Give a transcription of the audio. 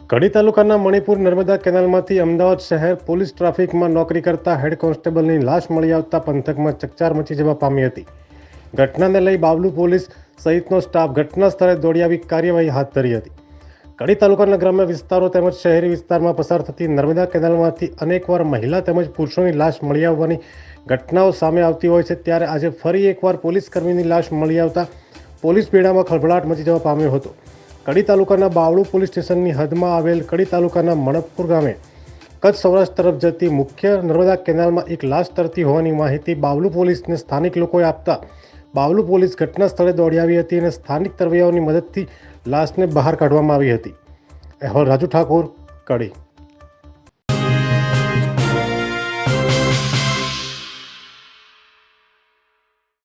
કડી તાલુકાના મણિપુર નર્મદા કેનાલમાંથી અમદાવાદ શહેર પોલીસ ટ્રાફિકમાં નોકરી કરતા હેડ કોન્સ્ટેબલની લાશ મળી આવતા પંથકમાં ચકચાર મચી જવા પામી હતી. ઘટનાને લઈ બાવલુ પોલીસ સહિતનો સ્ટાફ ઘટના સ્થળે દોડી આવી કાર્યવાહી હાથ ધરી હતી. કડી તાલુકાના ગ્રામ્ય વિસ્તારો તેમજ શહેરી વિસ્તારમાં પસાર થતી નર્મદા કેનાલમાંથી અનેકવાર મહિલા તેમજ પુરુષોની લાશ મળી આવવાની ઘટનાઓ સામે આવતી હોય છે, ત્યારે આજે ફરી એકવાર પોલીસ કર્મીની લાશ મળી આવતા પોલીસ બેડામાં ખળભળાટ મચી જવા પામ્યો હતો. કડી તાલુકાના બાવળુ પોલીસ સ્ટેશનની હદમાં આવેલ કડી તાલુકાના મણપુર ગામે કચ્છ સૌરાષ્ટ્ર તરફ જતી મુખ્ય નર્મદા કેનાલમાં એક લાશ તરતી હોવાની માહિતી બાવલુ પોલીસને સ્થાનિક લોકોએ આપતા બાવલુ પોલીસ ઘટના સ્થળે દોડી આવી હતી અને સ્થાનિક તરવૈયાઓની મદદથી લાશને બહાર કાઢવામાં આવી હતી. અહેવાલ રાજુ ઠાકોર, કડી.